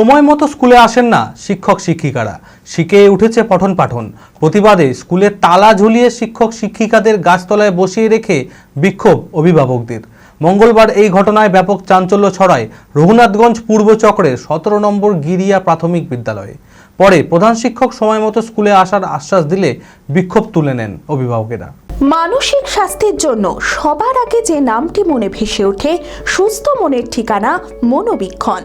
সময় মতো স্কুলে আসেন না শিক্ষক শিক্ষিকারা। শিখে উঠেছে পঠন পাঠন। প্রতিবাদে স্কুলে তালা ঝুলিয়ে শিক্ষক শিক্ষিকাদের গাছতলায় বসিয়ে রেখে বিক্ষোভ অভিভাবকদের। মঙ্গলবার এই ঘটনায় ব্যাপক চাঞ্চল্য ছড়ায় রঘুনাথগঞ্জ পূর্ব চক্রের সতেরো নম্বর গিরিয়া প্রাথমিক বিদ্যালয়ে। পরে প্রধান শিক্ষক সময় মতো স্কুলে আসার আশ্বাস দিলে বিক্ষোভ তুলে নেন অভিভাবকেরা। মানসিক স্বাস্থ্যের জন্য সবার আগে যে নামটি মনে ভেসে ওঠে, সুস্থ মনের ঠিকানা মনোবীক্ষণ।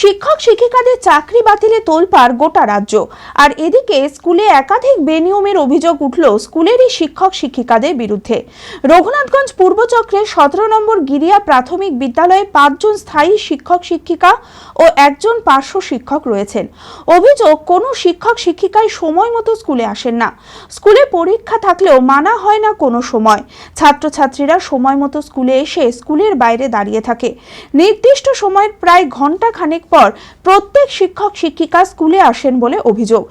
শিক্ষক শিক্ষিকাদের চাকরি বাতিলে তোলপাড় গোটা রাজ্য। আর এদিকে স্কুলে একাধিক বেনিয়মের অভিযোগ উঠল স্কুলেরই শিক্ষক শিক্ষিকাদের বিরুদ্ধে। রঘুনাথগঞ্জ পূর্ব চক্রের সতেরো নম্বর গিরিয়া প্রাথমিক বিদ্যালয়ে পাঁচজন স্থায়ী শিক্ষক শিক্ষিকা ও একজন পার্শ্ব শিক্ষক রয়েছেন। অভিযোগ, কোনো শিক্ষক শিক্ষিকাই সময় মতো স্কুলে আসেন না। স্কুলে পরীক্ষা থাকলেও মানা হয় না কোনো সময়। ছাত্রছাত্রীরা সময় মতো স্কুলে এসে স্কুলের বাইরে দাঁড়িয়ে থাকে। নির্দিষ্ট সময়ের প্রায় ঘণ্টা খানেক পর প্রত্যেক শিক্ষক শিক্ষিকা স্কুলে আসেন বলে অভিযোগ।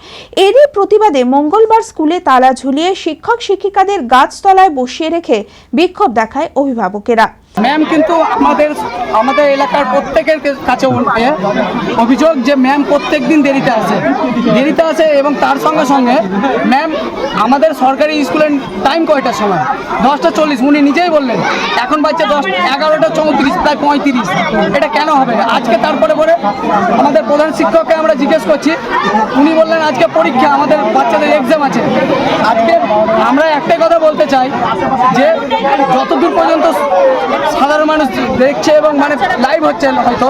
এরই প্রতিবাদে মঙ্গলবার স্কুলে তালা ঝুলিয়ে শিক্ষক শিক্ষিকাদের গাছতলায় বসিয়ে রেখে বিক্ষোভ দেখায় অভিভাবকেরা। ম্যাম কিন্তু আমাদের আমাদের এলাকার প্রত্যেকের কাছে অভিযোগ যে ম্যাম প্রত্যেক দিন দেরিতে আসে। দেরিতে আসে এবং তার সঙ্গে সঙ্গে ম্যাম আমাদের সরকারি স্কুলের টাইম কয়টার সময়? দশটা চল্লিশ, উনি নিজেই বললেন, এখন বাচ্চা দশ, এগারোটা চৌত্রিশ, প্রায় পঁয়ত্রিশ। এটা কেন হবে? আজকে তারপরে পরে আমাদের প্রধান শিক্ষককে আমরা জিজ্ঞেস করছি, উনি বললেন আজকে পরীক্ষা, আমাদের বাচ্চাদের এক্সাম আছে। আজকে আমরা একটাই কথা বলতে চাই যে যতদূর পর্যন্ত সাধারণ মানুষ দেখছে এবং মানে লাইভ হচ্ছে হয়তো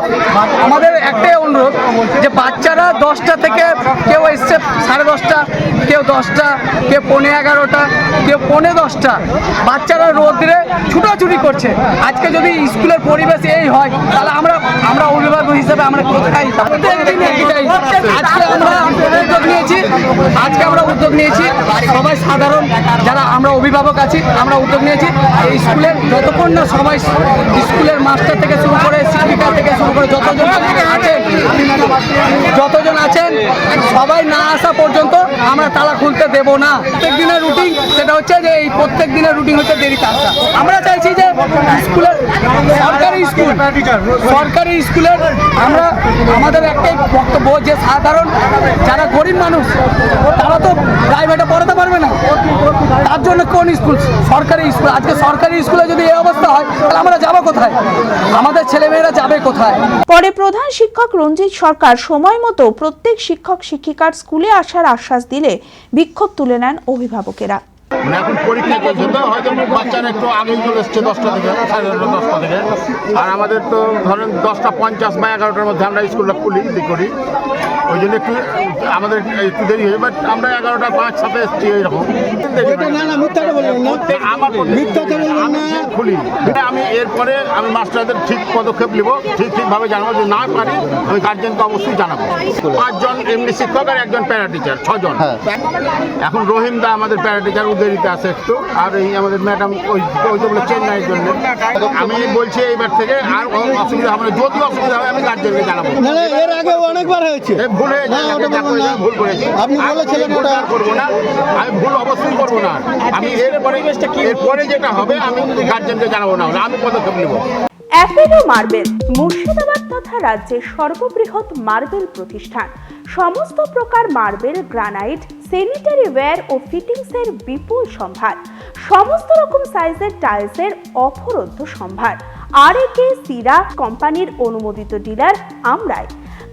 আমাদের একটাই অনুরোধ যে বাচ্চারা দশটা থেকে কেউ এসছে সাড়ে দশটা কেউ দশটা কেউ পৌনে এগারোটা কেউ পৌনে দশটা বাচ্চারা রোদ্রে ছুটাছুটি করছে। আজকে যদি স্কুলের পরিবেশ এই হয় তাহলে আমরা আমরা অভিভাবক হিসেবে আমরা কোথায় আজকে আমরা আজকে আমরা উদ্যোগ নিয়েছি। সবাই সাধারণ যারা আমরা অভিভাবক আছি, আমরা উদ্যোগ নিয়েছি। এই স্কুলের যতক্ষণ না সবাই স্কুলের মাস্টার থেকে শুরু করে শিক্ষিকা থেকে শুরু করে যতজন আছেন যতজন আছেন, সবাই না আসা পর্যন্ত আমরা তালা খুলতে দেব না। প্রত্যেক দিনের রুটিন সেটা হচ্ছে যে এই প্রত্যেক দিনের রুটিন হচ্ছে দেরিতে আসা আমরা চাইছি যে স্কুলের সরকারি স্কুল, সরকারি স্কুলের আমরা আমাদের একটাই বক্তব্য যে সাধারণ যারা গরিব মানুষ, তারা তো প্রাইভেটে পড়াতে পারবে না। তার জন্য কোন স্কুল? সরকারি স্কুল। আজকে সরকারি স্কুলে যদি এই অবস্থা হয়, তাহলে আমরা যাব কোথায়? আমাদের ছেলেমেয়েরা যাবে কোথায়? পরে প্রধান শিক্ষক রঞ্জিত সরকার সময় মতো প্রত্যেক শিক্ষক শিক্ষিকার স্কুলে আসার আশ্বাস দিলে বিক্ষোভ তুলে নেন অভিভাবকেরা। মানে এখন পরীক্ষা চলছে তো, হয়তো বাচ্চারা একটু আগেই চলে এসছে দশটা থেকে, সাড়ে দশটা থেকে। আর আমাদের তো ধরেন দশটা পঞ্চাশ বা এগারোটার মধ্যে আমরা স্কুলটা খুলি করি। ওই জন্য একটু আমাদের একটু দেরি হয়ে বাট আমরা এগারোটা পাঁচ সাথে এসছি এইরকম। আমার আমি খুলি। আমি এরপরে আমি মাস্টারদের ঠিক পদক্ষেপ নিব ঠিক ঠিকভাবে জানাব যদি না পারি আমি গার্জেনকে অবশ্যই জানাব। পাঁচজন এমনি শিক্ষক আর একজন প্যারা টিচার ছজন। এখন রহিম দা আমাদের প্যারা টিচার উদেরিতে আছে একটু আর এই আমাদের ম্যাডাম ওই ওই তো বলে চেন্নাইয়ের জন্য। আমি বলছি এইবার থেকে আর অসুবিধা হবে না। যদি অসুবিধা হয় আমি গার্জেনকে জানাব। এর আগে অনেকবার হয়েছে। ভুল হয়ে ওটা বলবেন না। ভুল করেছি আপনি আমি বলেছিলেন ওটা। করব না আমি ভুল অবশ্যই করব না। আমি এরপরে এরপরে যেটা হবে আমি গার্জেনকে জানাব না আমি পদক্ষেপ নেব। অ্যাপেলো মার্বেল মুর্শিদাবাদ তথা রাজ্যের সর্ববৃহৎ মার্বেল প্রতিষ্ঠান। সমস্ত প্রকার মার্বেল গ্রানাইট স্যানিটারি ওয়্যার ও ফিটিংসের বিপুল সম্ভার। সমস্ত রকম সাইজের টাইলসের অফরন্ত সম্ভার। আর একে সিরা কোম্পানির অনুমোদিত ডিলার আমরাই।